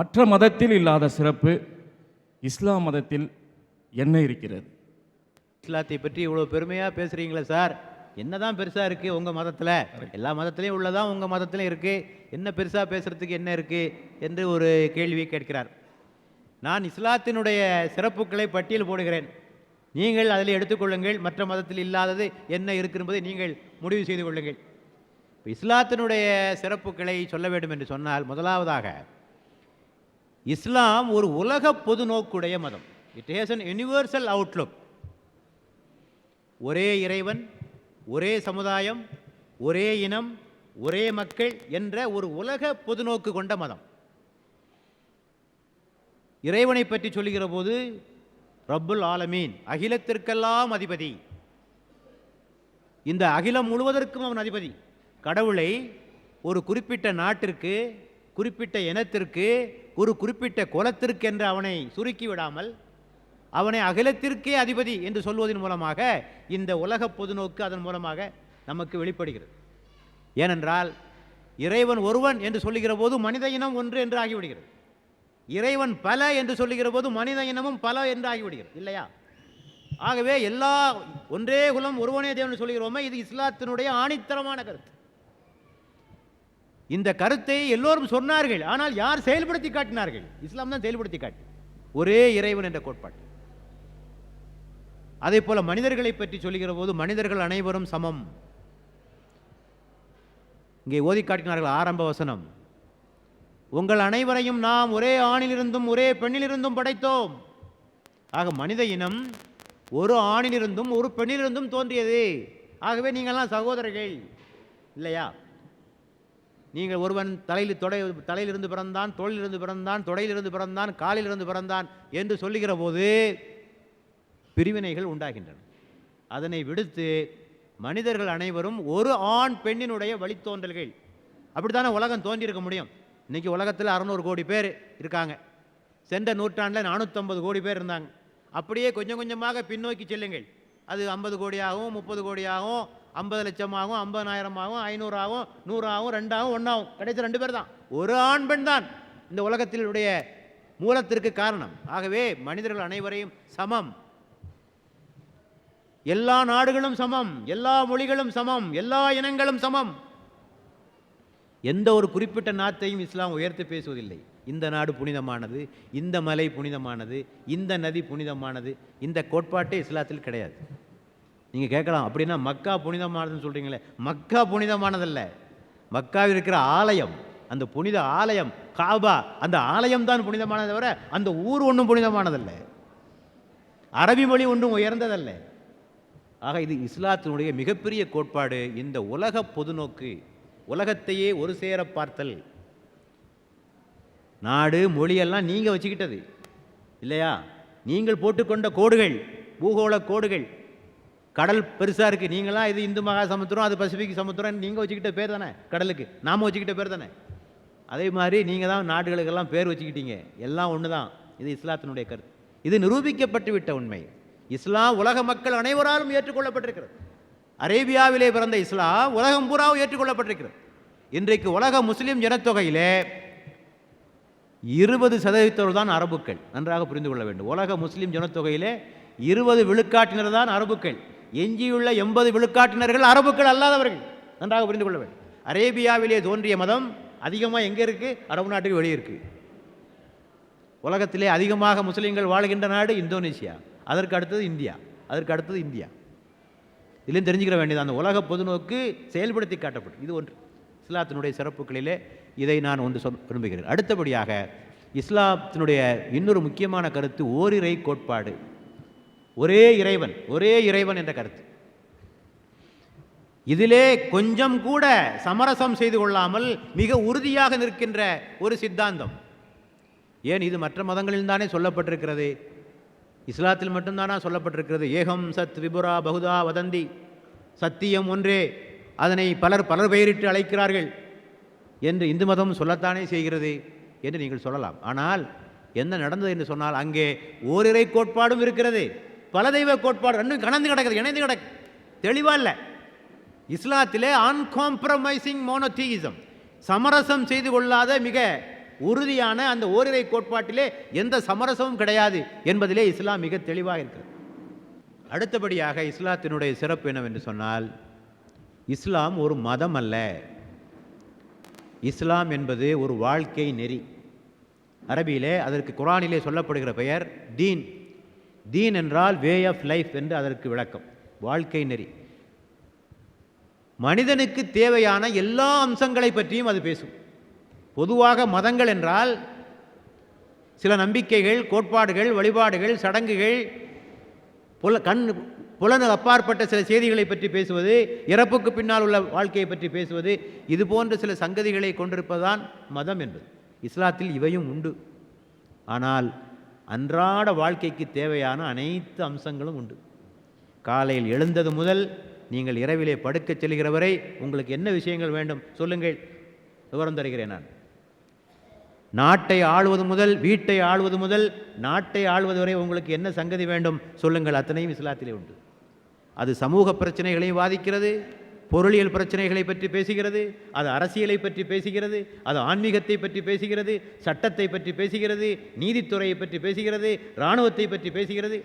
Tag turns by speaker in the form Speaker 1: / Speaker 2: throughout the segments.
Speaker 1: மற்ற மதத்தில் இல்லாத சிறப்பு இஸ்லாம் மதத்தில் என்ன இருக்கிறது?
Speaker 2: இஸ்லாத்தை பற்றி இவ்வளோ பெருமையாக பேசுகிறீங்களே சார். என்னதான் பெருசாக இருக்குது உங்கள் மதத்தில்? எல்லா மதத்துலேயும் உள்ளதான் உங்கள் மதத்துலையும் இருக்குது என்ன பெருசாக பேசுகிறதுக்கு என்ன இருக்குது என்று ஒரு கேள்வியை கேட்கிறார். நான் இஸ்லாத்தினுடைய சிறப்புகளை பட்டியல் போடுகிறேன். நீங்கள் அதில் எடுத்துக்கொள்ளுங்கள் மற்ற மதத்தில் இல்லாதது என்ன இருக்கு என்பதை நீங்கள் முடிவு செய்து கொள்ளுங்கள். இஸ்லாத்தினுடைய சிறப்புகளை சொல்ல வேண்டும் என்று சொன்னால் முதலாவதாக இஸ்லாம் ஒரு உலக பொது நோக்குடைய மதம். It has an universal outlook ஒரே இறைவன் ஒரே சமுதாயம் ஒரே இனம் ஒரே மக்கள் என்ற ஒரு உலக பொதுநோக்கு கொண்ட மதம். இறைவனை பற்றி சொல்லுகிற போது ரப்புல் ஆலமீன் அகிலத்திற்கெல்லாம் அதிபதி. இந்த அகிலம் முழுவதற்கும் அவன் அதிபதி. கடவுளை ஒரு குறிப்பிட்ட நாட்டிற்கு குறிப்பிட்ட இனத்திற்கு ஒரு குறிப்பிட்ட குலத்திற்கு என்று அவனை சுருக்கி விடாமல் அவனை அகிலத்திற்கே அதிபதி என்று சொல்வதன் மூலமாக இந்த உலக பொதுநோக்கு அதன் மூலமாக நமக்கு வெளிப்படுகிறது. ஏனென்றால் இறைவன் ஒருவன் என்று சொல்லுகிற போது மனித இனம் ஒன்று என்று ஆகிவிடுகிறது இறைவன் பல என்று சொல்லுகிற போது மனித இனமும் பல என்று ஆகிவிடுகிறது இல்லையா? ஆகவே எல்லா ஒன்றே குலம் ஒருவனே தேவன் சொல்லுகிறோமே இது இஸ்லாத்தினுடைய ஆணித்தரமான கருத்து. இந்த கருத்தை எல்லோரும் சொன்னார்கள். ஆனால் யார் செயல்படுத்தி காட்டினார்கள்? இஸ்லாம் தான் செயல்படுத்தி காட்டி. ஒரே இறைவன் என்ற கோட்பாடு. அதே போல மனிதர்களை பற்றி சொல்லுகிற போது மனிதர்கள் அனைவரும் சமம். இங்கே ஓதி காட்டினார்கள் ஆரம்ப வசனம். உங்கள் அனைவரையும் நாம் ஒரே ஆணிலிருந்தும் ஒரே பெண்ணிலிருந்தும் படைத்தோம். ஆக மனித இனம் ஒரு ஆணிலிருந்தும் ஒரு பெண்ணிலிருந்தும் தோன்றியது. ஆகவே நீங்கள்லாம் சகோதரர்கள். இல்லையா? நீங்கள் ஒருவன் தலையில் தொடை தலையிலிருந்து பிறந்தான் தோளிலிருந்து பிறந்தான் தொடையிலிருந்து பிறந்தான் காலிலிருந்து பிறந்தான் என்று சொல்லுகிற போது பிரிவினைகள் உண்டாகின்றன. அதனை விடுத்து மனிதர்கள் அனைவரும் ஒரு ஆண் பெண்ணினுடைய வழித்தோன்றல்கள். அப்படித்தானே உலகம் தோன்றியிருக்க முடியும்? இன்றைக்கி உலகத்தில் அறநூறு கோடி பேர் இருக்காங்க. சென்ற நூற்றாண்டில் நானூற்றம்பது கோடி பேர் இருந்தாங்க. அப்படியே கொஞ்சம் கொஞ்சமாக பின்னோக்கி செல்லுங்கள். அது ஐம்பது கோடியாகவும் முப்பது கோடியாகவும் ஐம்பது லட்சமாகவும் ஆகும் ஐநூறாகவும் நூறாகவும் ரெண்டாகும் ஒன்றாகும் கிடைச்ச ரெண்டு பேர் தான். ஒரு ஆண் பெண் தான். இந்த உலகத்தினுடைய மூலத்திற்கு காரணம். ஆகவே மனிதர்கள் அனைவரையும் சமம். எல்லா நாடுகளும் சமம். எல்லா மொழிகளும் சமம். எல்லா இனங்களும் சமம். எந்த ஒரு குறிப்பிட்ட நாட்டையும் இஸ்லாம் உயர்த்து பேசுவதில்லை. இந்த நாடு புனிதமானது இந்த மலை புனிதமானது இந்த நதி புனிதமானது இந்த கோட்பாட்டே இஸ்லாத்தில் கிடையாது. நீங்கள் கேட்கலாம் அப்படின்னா மக்கா புனிதமானதுன்னு சொல்கிறீங்களே மக்கா புனிதமானதல்ல. மக்காவில் இருக்கிற ஆலயம் அந்த புனித ஆலயம் காபா அந்த ஆலயம் தான் புனிதமானதை தவிர அந்த ஊர் ஒன்றும் புனிதமானதல்ல. அரபி மொழி ஒன்றும் உயர்ந்ததல்ல. ஆக இது இஸ்லாத்தினுடைய மிகப்பெரிய கோட்பாடு. இந்த உலக பொதுநோக்கு உலகத்தையே ஒரு சேர பார்த்தல். நாடு மொழியெல்லாம் நீங்கள் வச்சுக்கிட்டது. இல்லையா? நீங்கள் போட்டுக்கொண்ட கோடுகள் பூகோள கோடுகள் கடல் பெருசாக இருக்குது நீங்களாம் இது இந்து மகா சமுத்திரம் அது பசிபிக் சமுத்திரம் நீங்கள் வச்சுக்கிட்ட பேர் தானே? கடலுக்கு. நாம் வச்சுக்கிட்ட பேர் தானே? அதே மாதிரி நீங்கள் தான் நாடுகளுக்கெல்லாம் பேர் வச்சுக்கிட்டீங்க. எல்லாம் ஒன்று தான் இது இஸ்லாத்தினுடைய கருத்து. இது நிரூபிக்கப்பட்டு விட்ட உண்மை. இஸ்லாம் உலக மக்கள் அனைவராலும் ஏற்றுக்கொள்ளப்பட்டிருக்கிறது. அரேபியாவிலே பிறந்த இஸ்லாம் உலகம் பூராவும் ஏற்றுக்கொள்ளப்பட்டிருக்கிறது. இன்றைக்கு உலக முஸ்லீம் ஜனத்தொகையிலே இருபது சதவீதத்தோடு தான் அரபுக்கள். நன்றாக புரிந்து கொள்ள வேண்டும். உலக முஸ்லீம் ஜனத்தொகையிலே இருபது விழுக்காட்டினர் தான் அரபுக்கள். எஞ்சியுள்ள எண்பது விழுக்காட்டினர்கள் அரபுக்கள் அல்லாதவர்கள் நன்றாக புரிந்து கொள்ள வேண்டும். அரேபியாவிலே தோன்றிய மதம் அதிகமாக எங்கே இருக்குது அரபு நாட்டுக்கு வெளியே இருக்குது உலகத்திலே அதிகமாக முஸ்லீம்கள் வாழ்கின்ற நாடு இந்தோனேசியா அதற்கு அடுத்தது இந்தியா. அதற்கு அடுத்தது இந்தியா. இதிலும் தெரிஞ்சுக்கிற வேண்டியது அந்த உலக பொதுநோக்கு செயல்படுத்தி காட்டப்படும். இது ஒன்று. இஸ்லாத்தினுடைய சிறப்புகளிலே இதை நான் ஒன்று சொல் விரும்புகிறேன். அடுத்தபடியாக இஸ்லாத்தினுடைய இன்னொரு முக்கியமான கருத்து ஓரிரை கோட்பாடு. ஒரே இறைவன் ஒரே இறைவன் என்ற கருத்து. இதிலே கொஞ்சம் கூட சமரசம் செய்து கொள்ளாமல் மிக உறுதியாக நிற்கின்ற ஒரு சித்தாந்தம். ஏன் இது மற்ற மதங்களில் தானே சொல்லப்பட்டிருக்கிறது? இஸ்லாத்தில் மட்டும்தானா சொல்லப்பட்டிருக்கிறது? ஏகம் சத் விபுரா பகுதா வதந்தி. சத்தியம் ஒன்றே. அதனை பலர் பலர் பெயரிட்டு அழைக்கிறார்கள். என்று இந்து மதம் சொல்லத்தானே செய்கிறது என்று நீங்கள் சொல்லலாம். ஆனால் என்ன நடந்தது என்று சொன்னால் அங்கே ஓரிரை கோட்பாடும் இருக்கிறது. பல தெய்வ கோட்பாடு ரெண்டும் கலந்து கிடக்குது இணைந்து கிடக்கு. தெளிவா இல்லை. இஸ்லாத்திலே அன்காம்ப்ரமைசிங் மோனோதீயிசம் சமரசம் செய்து கொள்ளாத மிக உறுதியான அந்த ஓரிரை கோட்பாட்டிலே எந்த சமரசமும் கிடையாது என்பதிலே இஸ்லாம் மிக தெளிவாக இருக்கிறது. அடுத்தபடியாக இஸ்லாத்தினுடைய சிறப்பு என்னவென்று சொன்னால் இஸ்லாம் ஒரு மதம் அல்ல. இஸ்லாம் என்பது ஒரு வாழ்க்கை நெறி. அரபியிலே அதற்கு குரானிலே சொல்லப்படுகிற பெயர் தீன். தீன் என்றால் வே ஆஃப் லைஃப் என்று அதற்கு விளக்கம். வாழ்க்கை நெறி. மனிதனுக்கு தேவையான எல்லா அம்சங்களை பற்றியும் அது பேசும். பொதுவாக மதங்கள் என்றால் சில நம்பிக்கைகள் கோட்பாடுகள் வழிபாடுகள் சடங்குகள் புல கண் புலனு அப்பாற்பட்ட சில செய்திகளை பற்றி பேசுவது இறப்புக்கு பின்னால் உள்ள வாழ்க்கையை பற்றி பேசுவது இது போன்ற சில சங்கதிகளை கொண்டிருப்பதுதான் மதம் என்பது. இஸ்லாத்தில் இவையும் உண்டு. ஆனால் அன்றாட வாழ்க்கைக்கு தேவையான அனைத்து அம்சங்களும் உண்டு. காலையில் எழுந்தது முதல் நீங்கள் இரவிலே படுக்கச் செல்கிற வரை உங்களுக்கு என்ன விஷயங்கள் வேண்டும்? சொல்லுங்கள். விவரம் தருகிறேன் நான். நாட்டை ஆளுவது முதல் வீட்டை ஆளுவது முதல் நாட்டை ஆளுவது வரை உங்களுக்கு என்ன சங்கதி வேண்டும்? சொல்லுங்கள். அத்தனையும் இஸ்லாத்திலே உண்டு. அது சமூக பிரச்சனைகளையும் வாதிக்கிறது பொருளியல் பிரச்சனைகளை பற்றி பேசுகிறது அது அரசியலை பற்றி பேசுகிறது அது ஆன்மீகத்தை பற்றி பேசுகிறது சட்டத்தை பற்றி பேசுகிறது நீதித்துறையை பற்றி பேசுகிறது இராணுவத்தை பற்றி பேசுகிறது.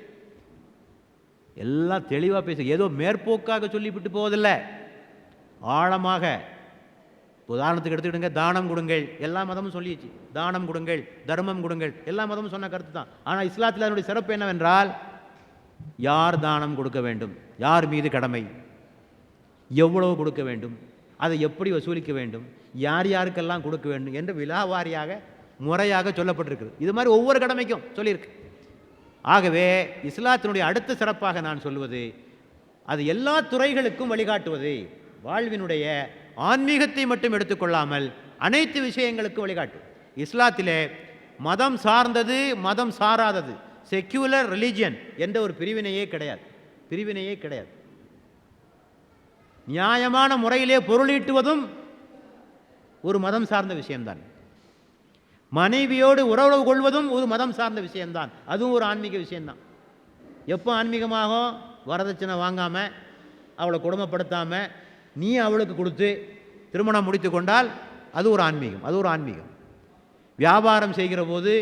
Speaker 2: எல்லாம் தெளிவாக பேசு ஏதோ மேற்போக்காக சொல்லிவிட்டு போவதில்லை. ஆழமாக. உதாரணத்துக்கு எடுத்துக்கிடுங்க தானம் கொடுங்கள். எல்லா மதமும் சொல்லிடுச்சு. தானம் கொடுங்கள் தர்மம் கொடுங்கள். எல்லா மதமும் சொன்ன கருத்து தான். ஆனால் இஸ்லாத்தில் அதனுடைய சிறப்பு என்னவென்றால் யார் தானம் கொடுக்க வேண்டும்? யார் மீது கடமை? எவ்வளவு கொடுக்க வேண்டும்? அதை எப்படி வசூலிக்க வேண்டும்? யார் யாருக்கெல்லாம் கொடுக்க வேண்டும்? என்று விலாவாரியாக முறையாக சொல்லப்பட்டிருக்குது. இது மாதிரி ஒவ்வொரு கடமைக்கும் சொல்லியிருக்கு. ஆகவே இஸ்லாத்தினுடைய அடுத்த சிறப்பாக நான் சொல்வது அது எல்லா துறைகளுக்கும் வழிகாட்டுவது வாழ்வினுடைய ஆன்மீகத்தை மட்டும் எடுத்துக்கொள்ளாமல் அனைத்து விஷயங்களுக்கும் வழிகாட்டும் இஸ்லாத்திலே மதம் சார்ந்தது மதம் சாராதது. செக்யூலர் ரிலீஜியன் என்ற ஒரு பிரிவினையே கிடையாது. பிரிவினையே கிடையாது. நியாயமான முறையிலே பொருளீட்டுவதும் ஒரு மதம் சார்ந்த விஷயம்தான். மனைவியோடு உறவு கொள்வதும் ஒரு மதம் சார்ந்த விஷயம்தான். அதுவும் ஒரு ஆன்மீக விஷயம்தான். எப்போ ஆன்மீகமாகும் வரதட்சணை வாங்காமல் அவளை கொடுமைப்படுத்தாமல் நீ அவளுக்கு கொடுத்து திருமணம் முடித்து கொண்டால் அது ஒரு ஆன்மீகம் அது ஒரு ஆன்மீகம். வியாபாரம் செய்கிற போது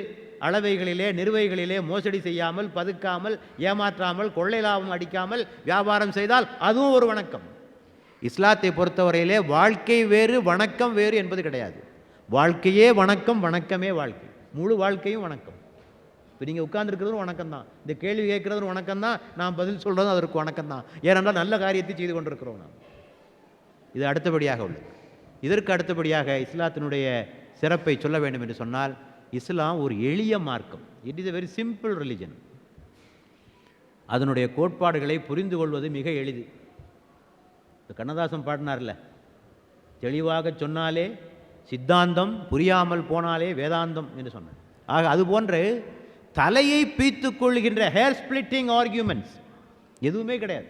Speaker 2: அளவைகளிலே நிறுவைகளிலே மோசடி செய்யாமல் பதுக்காமல் ஏமாற்றாமல் கொள்ளை லாபம் அடிக்காமல் வியாபாரம் செய்தால் அதுவும் ஒரு வணக்கம். இஸ்லாத்தை பொறுத்தவரையிலே வாழ்க்கை வேறு வணக்கம் வேறு என்பது கிடையாது. வாழ்க்கையே வணக்கம் வணக்கமே வாழ்க்கை. முழு வாழ்க்கையும் வணக்கம். இப்போ நீங்கள் உட்காந்துருக்கிறதும் வணக்கம் தான். இந்த கேள்வி கேட்குறதும் வணக்கம் தான். நான் பதில் சொல்கிறதும் அதற்கு வணக்கம் தான். ஏனென்றால் நல்ல காரியத்தை செய்து கொண்டிருக்கிறோம் நாம். இது அடுத்தபடியாக உள்ளது. இதற்கு அடுத்தபடியாக இஸ்லாத்தினுடைய சிறப்பை சொல்ல வேண்டும் என்று சொன்னால் இஸ்லாம் ஒரு எளிய மார்க்கம். It is a very simple religion அதனுடைய கோட்பாடுகளை புரிந்து கொள்வது மிக எளிது. கண்ணதாசன் பாடினார்ல தெளிவாக சொன்னாலே சித்தாந்தம் புரியாமல் போனாலே வேதாந்தம் என்று சொன்னார். ஆக அதுபோன்று தலையை பீத்து கொள்கின்ற ஹேர் ஸ்பிளிட்டிங் ஆர்கியூமெண்ட்ஸ் எதுவுமே கிடையாது.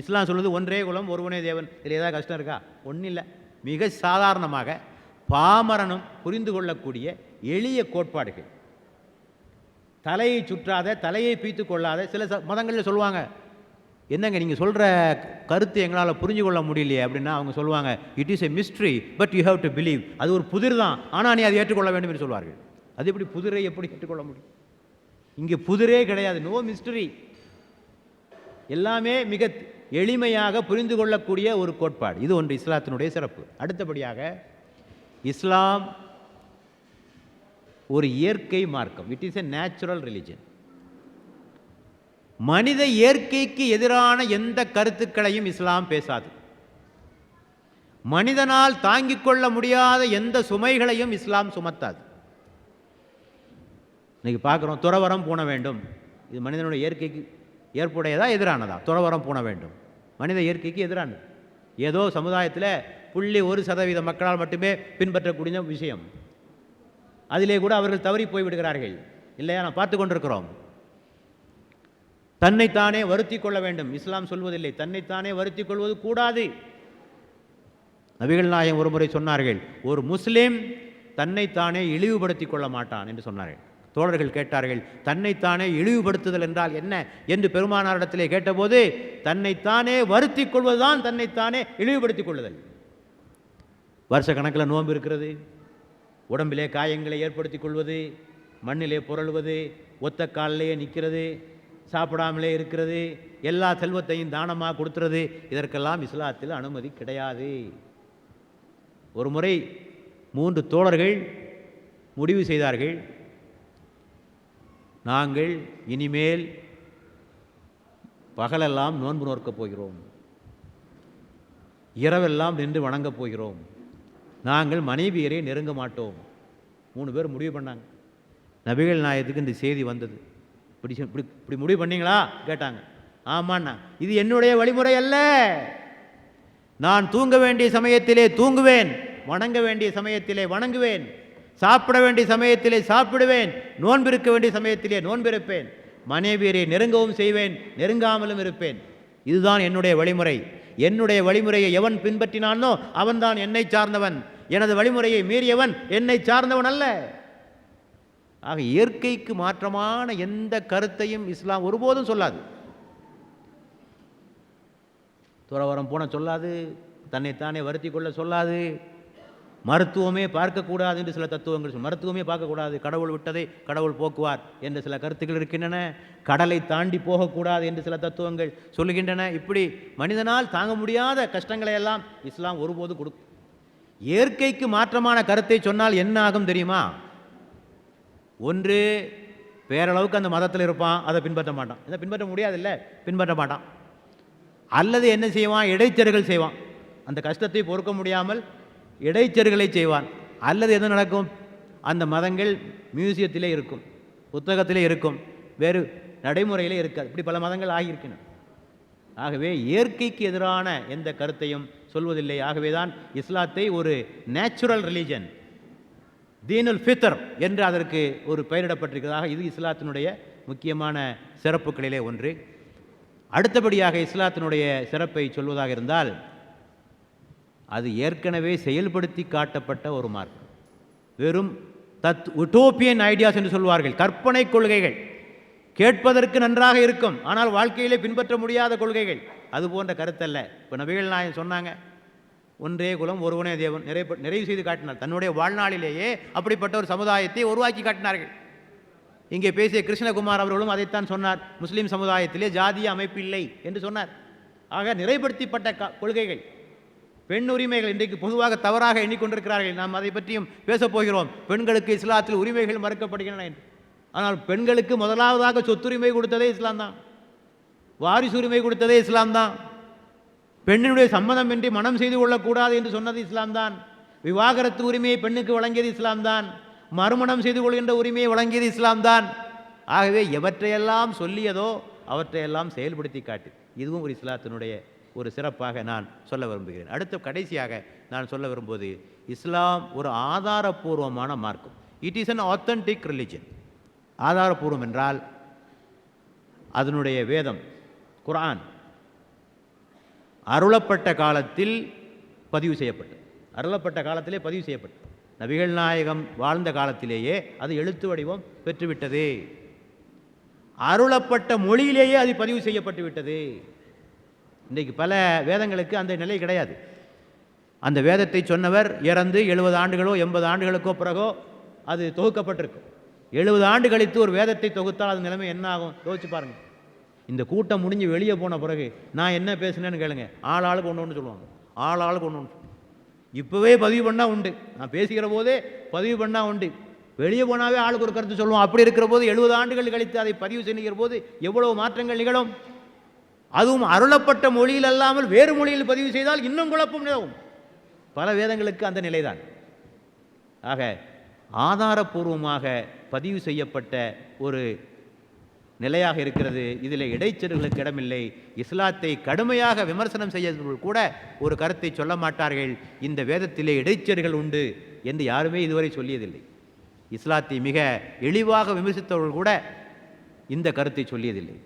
Speaker 2: இஸ்லாம் சொல்லுது ஒன்றே குலம் ஒருவனே தேவன். இதில் ஏதாவது கஷ்டம் இருக்கா? ஒன்றும் இல்லை மிக சாதாரணமாக பாமரனும் புரிந்து கொள்ளக்கூடிய எளிய கோட்பாடுகள். தலையை சுற்றாத தலையை பீத்து கொள்ளாத சில மதங்களில் சொல்லுவாங்க என்னங்க நீங்கள் சொல்கிற கருத்து எங்களால் புரிஞ்சு கொள்ள முடியலையே அப்படின்னா அவங்க சொல்லுவாங்க it is a mystery but you have to believe அது ஒரு புதிர் தான். ஆனால் நீ அதை ஏற்றுக்கொள்ள வேண்டும் என்று சொல்வார்கள். அது எப்படி புதிரை எப்படி ஏற்றுக்கொள்ள முடியும்? இங்கே புதிரே கிடையாது. நோ மிஸ்டரி எல்லாமே மிக எளிமையாக புரிந்து கொள்ளக்கூடிய ஒரு கோட்பாடு. இது ஒன்று இஸ்லாத்தினுடைய சிறப்பு. அடுத்தபடியாக இஸ்லாம் ஒரு இயற்கை மார்க்கம். It is a natural religion மனித இயற்கைக்கு எதிரான எந்த கருத்துக்களையும் இஸ்லாம் பேசாது. மனிதனால் தாங்கிக் கொள்ள முடியாத எந்த சுமைகளையும் இஸ்லாம் சுமத்தாது. இன்னைக்கு பார்க்குறோம் துறவரம் பூண வேண்டும். இது மனிதனுடைய இயற்கைக்கு ஏற்புடையதா எதிரானதா? துறவரம் பூண வேண்டும். மனித இயற்கைக்கு எதிரானது. ஏதோ சமுதாயத்தில் புள்ளி ஒரு சதவீத மக்களால் மட்டுமே பின்பற்றக்கூடிய விஷயம். அதிலே கூட அவர்கள் தவறி போய் விடுகிறார்கள் இல்லையா? நான் பார்த்து கொண்டிருக்கிறோம். தன்னைத்தானே வருத்தி கொள்ள வேண்டும். இஸ்லாம் சொல்வதில்லை. தன்னைத்தானே வருத்தி கொள்வது கூடாது. நபிகள் நாயகம் ஒருமுறை சொன்னார்கள் ஒரு முஸ்லீம் தன்னைத்தானே இழிவுபடுத்திக் கொள்ள மாட்டான் என்று சொன்னார்கள். தோழர்கள் கேட்டார்கள் தன்னைத்தானே இழிவுபடுத்துதல் என்றால் என்ன? என்று பெருமானாரிடத்திலே கேட்டபோது தன்னைத்தானே வருத்தி கொள்வதுதான் தன்னைத்தானே இழிவுபடுத்திக் கொள்ளுதல். வருஷ கணக்கில் நோன்பு இருக்கிறது உடம்பிலே காயங்களை ஏற்படுத்திக் கொள்வது மண்ணிலே புரளுவது ஒத்த காலிலேயே நிற்கிறது சாப்பிடாமலே இருக்கிறது எல்லா செல்வத்தையும் தானமாக கொடுத்துறது இதற்கெல்லாம் இஸ்லாத்தில் அனுமதி கிடையாது. ஒரு முறை மூன்று தோழர்கள் முடிவு செய்தார்கள் நாங்கள் இனிமேல் பகலெல்லாம் நோன்பு நோக்கப் போகிறோம். இரவெல்லாம் நின்று வணங்கப் போகிறோம். நாங்கள் மனைவியரை நெருங்க மாட்டோம். மூணு பேர் முடிவு பண்ணாங்க. நபிகள் நாயத்துக்கு இந்த செய்தி வந்தது. இப்படி இப்படி இப்படி முடிவு பண்ணீங்களா? கேட்டாங்க. ஆமாண்ணா. இது என்னுடைய வழிமுறை அல்ல. நான் தூங்க வேண்டிய சமயத்திலே தூங்குவேன். வணங்க வேண்டிய சமயத்திலே வணங்குவேன். சாப்பிட வேண்டிய சமயத்திலே சாப்பிடுவேன். நோன்பிருக்க வேண்டிய சமயத்திலே நோன்பிருப்பேன். மனைவியரை நெருங்கவும் செய்வேன். நெருங்காமலும் இருப்பேன். இதுதான் என்னுடைய வழிமுறை. என்னுடைய வழிமுறையை எவன் பின்பற்றினானோ அவன்தான் என்னை சார்ந்தவன். எனது வழிமுறையை மீறியவன் என்னை சார்ந்தவன் அல்ல. ஆக இயற்கைக்கு மாற்றமான எந்த கருத்தையும் இஸ்லாம் ஒருபோதும் சொல்லாது. துறவரம் போன சொல்லாது தன்னைத்தானே வருத்தி கொள்ள சொல்லாது மருத்துவமே பார்க்கக்கூடாது என்று சில தத்துவங்கள் சொல் மருத்துவமே பார்க்கக்கூடாது. கடவுள் விட்டதை கடவுள் போக்குவார் என்று சில கருத்துக்கள் இருக்கின்றன. கடலை தாண்டி போகக்கூடாது என்று சில தத்துவங்கள் சொல்லுகின்றன. இப்படி மனிதனால் தாங்க முடியாத கஷ்டங்களை எல்லாம் இஸ்லாம் ஒருபோது கொடுக்கும் இயற்கைக்கு மாற்றமான கருத்தை சொன்னால் என்ன ஆகும் தெரியுமா? ஒன்று பேரளவுக்கு அந்த மதத்தில் இருப்பான் அதை பின்பற்ற மாட்டான். இதை பின்பற்ற முடியாதுல்ல பின்பற்ற மாட்டான். அல்லது என்ன செய்வான்? இடைச்சர்கள் செய்வான். அந்த கஷ்டத்தை பொறுக்க முடியாமல் இடைச்சர்களை செய்வான். அல்லது என்ன நடக்கும்? அந்த மதங்கள் மியூசியத்திலே இருக்கும் புத்தகத்திலே இருக்கும் வேறு நடைமுறையிலே இருக்காது. இப்படி பல மதங்கள் ஆகியிருக்கின்றன. ஆகவே இயற்கைக்கு எதிரான எந்த கருத்தையும் சொல்வதில்லை. ஆகவே தான் இஸ்லாத்தை ஒரு நேச்சுரல் ரிலீஜன் தீனுல் ஃபித்தர் என்று அதற்கு ஒரு பெயரிடப்பட்டிருக்கிறதாக இது இஸ்லாத்தினுடைய முக்கியமான சிறப்புகளிலே ஒன்று. அடுத்தபடியாக இஸ்லாத்தினுடைய சிறப்பை சொல்வதாக இருந்தால் அது ஏற்கனவே செயல்படுத்தி காட்டப்பட்ட ஒரு மார்க்கம். வெறும் தத் உட்டோப்பியன் ஐடியாஸ் என்று சொல்வார்கள். கற்பனை கொள்கைகள். கேட்பதற்கு நன்றாக இருக்கும். ஆனால் வாழ்க்கையிலே பின்பற்ற முடியாத கொள்கைகள். அது போன்ற கருத்தல்ல. இப்போ நபிகள் நாயன் சொன்னாங்க ஒன்றே குலம் ஒருவனே தேவன். நிறைவு நிறைவு செய்து காட்டினார். தன்னுடைய வாழ்நாளிலேயே அப்படிப்பட்ட ஒரு சமுதாயத்தை உருவாக்கி காட்டினார்கள். இங்கே பேசிய கிருஷ்ணகுமார் அவர்களும் அதைத்தான் சொன்னார். முஸ்லீம் சமுதாயத்திலே ஜாதிய அமைப்பு இல்லை என்று சொன்னார். ஆக நிறைப்படுத்தப்பட்ட க- கொள்கைகள் பெண் உரிமைகள் இன்றைக்கு பொதுவாக தவறாக எண்ணிக்கொண்டிருக்கிறார்கள். நாம் அதை பற்றியும் பேசப் போகிறோம். பெண்களுக்கு இஸ்லாத்தில் உரிமைகள் மறுக்கப்படுகின்றன என்று. ஆனால் பெண்களுக்கு முதலாவதாக சொத்துரிமை கொடுத்ததே இஸ்லாம் தான். வாரிசுரிமை கொடுத்ததே இஸ்லாம் தான். பெண்ணினுடைய சம்மதமின்றி மனம் செய்து கொள்ளக்கூடாது என்று சொன்னது இஸ்லாம் தான் விவாகரத்து உரிமையை பெண்ணுக்கு வழங்கியது இஸ்லாம் தான் மறுமணம் செய்து கொள்கின்ற உரிமையை வழங்கியது இஸ்லாம் தான் ஆகவே எவற்றையெல்லாம் சொல்லியதோ அவற்றையெல்லாம் செயல்படுத்தி காட்டு. இதுவும் ஒரு இஸ்லாத்தினுடைய ஒரு சிறப்பாக நான் சொல்ல விரும்புகிறேன். அடுத்த கடைசியாக நான் சொல்ல விரும்புவது இஸ்லாம் ஒரு ஆதாரபூர்வமான மார்க்கம். It is an authentic religion ஆதாரபூர்வம் என்றால் அதனுடைய வேதம் குரான் அருளப்பட்ட காலத்தில் பதிவு செய்யப்பட்டது. அருளப்பட்ட காலத்திலே பதிவு செய்யப்பட்டது. நபிகள் நாயகம் வாழ்ந்த காலத்திலேயே அது எழுத்து வடிவம் பெற்றுவிட்டது. அருளப்பட்ட மொழியிலேயே அது பதிவு செய்யப்பட்டு விட்டது. இன்றைக்கு பல வேதங்களுக்கு அந்த நிலை கிடையாது. அந்த வேதத்தை சொன்னவர் இறந்து எழுபது ஆண்டுகளோ எண்பது ஆண்டுகளுக்கோ பிறகோ அது தொகுக்கப்பட்டிருக்கும். எழுபது ஆண்டு கழித்து ஒரு வேதத்தை தொகுத்தால் அது நிலைமை என்ன ஆகும்? யோசிச்சு பாருங்கள் இந்த கூட்டம் முடிஞ்சு வெளியே போன பிறகு நான் என்ன பேசுனேன்னு கேளுங்க. ஆள் ஆளுக்கு ஒன்று ஒன்று சொல்லுவாங்க. ஆள் ஆளுக்கு ஒன்று ஒன்று இப்போவே பதிவு பண்ணால் உண்டு. நான் பேசுகிற போதே பதிவு பண்ணால் உண்டு. வெளியே போனாவே ஆளுக்கு ஒரு கருத்து சொல்லுவோம். அப்படி இருக்கிற போது எழுபது ஆண்டுகள் கழித்து அதை பதிவு செய்கிற போது எவ்வளவு மாற்றங்கள் நிகழும்? அதுவும் அருளப்பட்ட மொழியில் அல்லாமல் வேறு மொழியில் பதிவு செய்தால் இன்னும் குழப்பம் நிலவும். பல வேதங்களுக்கு அந்த நிலைதான். ஆக ஆதாரபூர்வமாக பதிவு செய்யப்பட்ட ஒரு நிலையாக இருக்கிறது. இதில் இடைச்செருகளுக்கு இடமில்லை. இஸ்லாத்தை கடுமையாக விமர்சனம் செய்யவர்கள் கூட ஒரு கருத்தை சொல்ல மாட்டார்கள். இந்த வேதத்திலே இடைச்செருகள் உண்டு என்று யாருமே இதுவரை சொல்லியதில்லை. இஸ்லாத்தை மிக எளிவாக விமர்சித்தவர்கள் கூட இந்த கருத்தை சொல்லியதில்லை.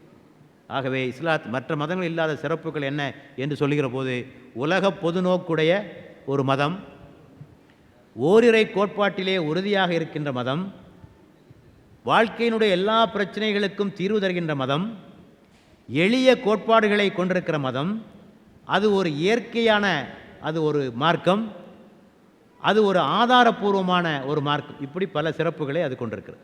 Speaker 2: ஆகவே இஸ்லாத் மற்ற மதங்கள் இல்லாத சிறப்புகள் என்ன என்று சொல்லுகிற போது உலக பொதுநோக்குடைய ஒரு மதம் ஓரிரை கோட்பாட்டிலே உறுதியாக இருக்கின்ற மதம் வாழ்க்கையினுடைய எல்லா பிரச்சனைகளுக்கும் தீர்வு தருகின்ற மதம் எளிய கோட்பாடுகளை கொண்டிருக்கிற மதம் அது ஒரு இயற்கையான அது ஒரு மார்க்கம் அது ஒரு ஆதாரபூர்வமான ஒரு மார்க்கம். இப்படி பல சிறப்புகளை அது கொண்டிருக்கிறது.